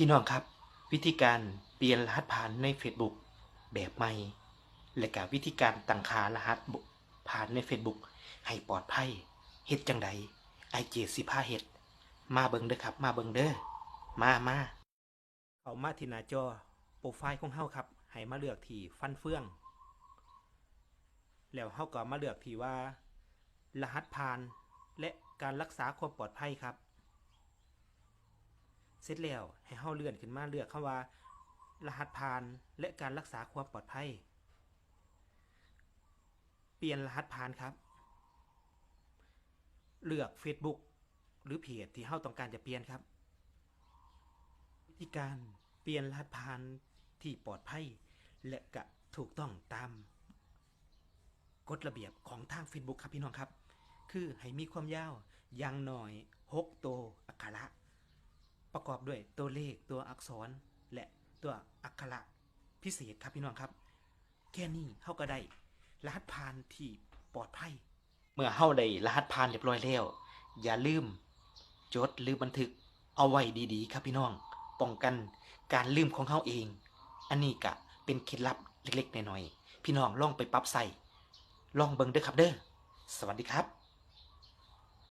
พี่น้องครับ วิธีการเปลี่ยนรหัสผ่านใน Facebook แบบใหม่ และกับวิธีการตั้งค่ารหัสผ่านใน Facebook ให้ปลอดภัยเฮ็ดจังใดไอเจสิพาเฮ็ดมาเบิงเด้อครับ มาเบิงเด้อมามาเอามาที่หน้าจอโปรไฟล์ของเฮาครับให้มาเลือกที่ฟันเฟือง แล้วเฮาก็มาเลือกที่ว่า รหัสผ่านและการรักษาความปลอดภัยครับ สร็จแล้วให้เฮาเลื่อนขึ้นมาเลือกคำว่า รหัสผ่านและการรักษาความปลอดภัย เปลี่ยนรหัสผ่านครับ เลือก Facebook หรือเพจที่เฮาต้องการจะเปลี่ยนครับ วิธีการเปลี่ยนรหัสผ่านที่ปลอดภัย และก็ถูกต้องตามกฎระเบียบของทาง Facebook ครับพี่น้องครับ คือให้มีความยาวอย่างน้อย 6 ตัวอักขระ ประกอบด้วยตัวเลขตัวอักษร และตัวอักขระพิเศษครับพี่น้องครับ แค่นี้เฮาก็ได้รหัสผ่านที่ปลอดภัย เมื่อเฮาได้รหัสผ่านเรียบร้อยแล้ว อย่าลืม จดหรือบันทึกเอาไว้ดีๆ ครับพี่น้อง ป้องกันการลืมของเฮาเอง อันนี้กะเป็นเคล็ดลับเล็กๆน้อยๆพี่น้องลองไปปรับใส่ลองเบิ่งเด้อครับเด้อสวัสดีครับ